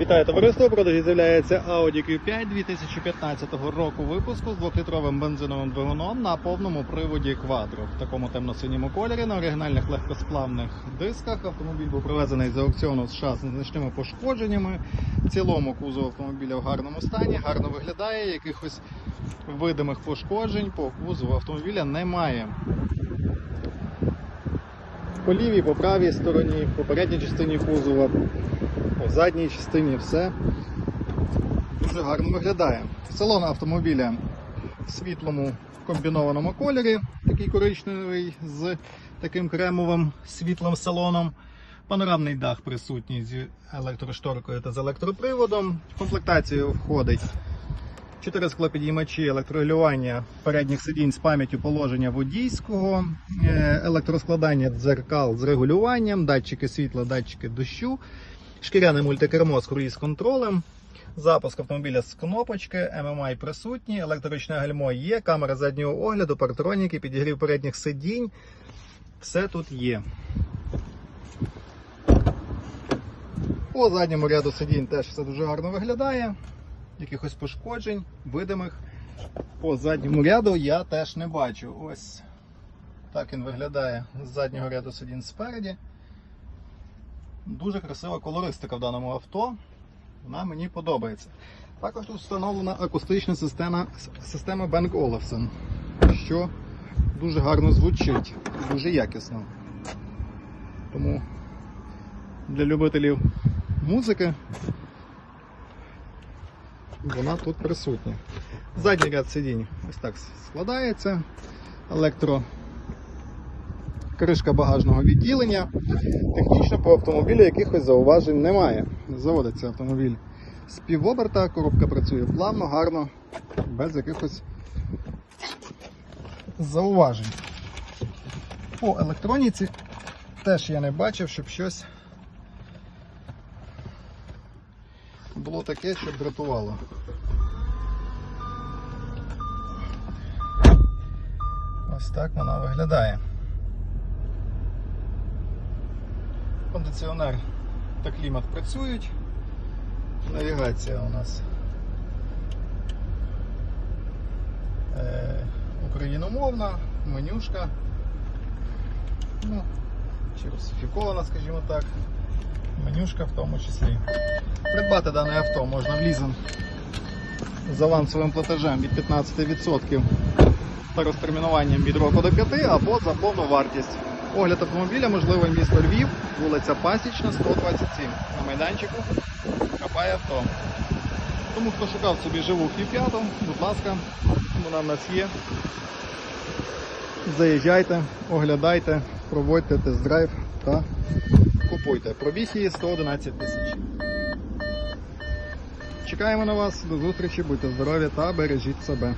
Вітаю товариство! Продажі з'являється Audi Q5 2015 року випуску з 2-літровим бензиновим двигуном на повному приводі Quattro. В такому темно-синьому кольорі на оригінальних легкосплавних дисках. Автомобіль був привезений з аукціону США з незначними пошкодженнями. В цілому кузов автомобіля в гарному стані, гарно виглядає. Якихось видимих пошкоджень по кузову автомобіля немає. По лівій, по правій стороні, по передній частині кузова, по задній частині все дуже гарно виглядає. Салон автомобіля в світлому комбінованому кольорі, такий коричневий з таким кремовим світлим салоном. Панорамний дах присутній з електрошторкою та з електроприводом. В комплектацію входить 4 склопідіймачі електрорегулювання передніх сидінь з пам'яттю положення водійського, е, електроскладання дзеркал з регулюванням, датчики світла, датчики дощу, шкіряне мультикермо з круїз-контролем, запуск автомобіля з кнопочки, MMI присутні, електричне гальмо є, камера заднього огляду, партроніки, підігрів передніх сидінь. Все тут є. По задньому ряду сидінь теж все дуже гарно виглядає якихось пошкоджень, видимих по задньому ряду я теж не бачу. Ось так він виглядає з заднього ряду сидінь спереді. Дуже красива колористика в даному авто. Вона мені подобається. Також тут встановлена акустична система, система Bang Olufsen, що дуже гарно звучить, дуже якісно. Тому для любителів музики вона тут присутня. Задній ряд сидінь ось так складається. Електро кришка багажного відділення. Технічно по автомобілю якихось зауважень немає. Заводиться автомобіль з півоберта, коробка працює плавно, гарно, без якихось зауважень. По електроніці теж я не бачив, щоб щось було таке, що дратувало. Ось так вона виглядає. Кондиціонер та клімат працюють. Навігація у нас е, україномовна, менюшка. Ну, чи русифікована, скажімо так. Менюшка в тому числі. Придбати дане авто можна в лізинг з авансовим платежем від 15% та розтермінуванням від року до 5 або за повну вартість. Огляд автомобіля можливо місто Львів, вулиця Пасічна, 127. На майданчику хапає авто. Тому хто шукав собі живу Q5, будь ласка, вона в нас є. Заїжджайте, оглядайте, проводьте тест-драйв та купуйте. Пробіг її 111 тисяч. Чекаємо на вас, до зустрічі, будьте здорові та бережіть себе.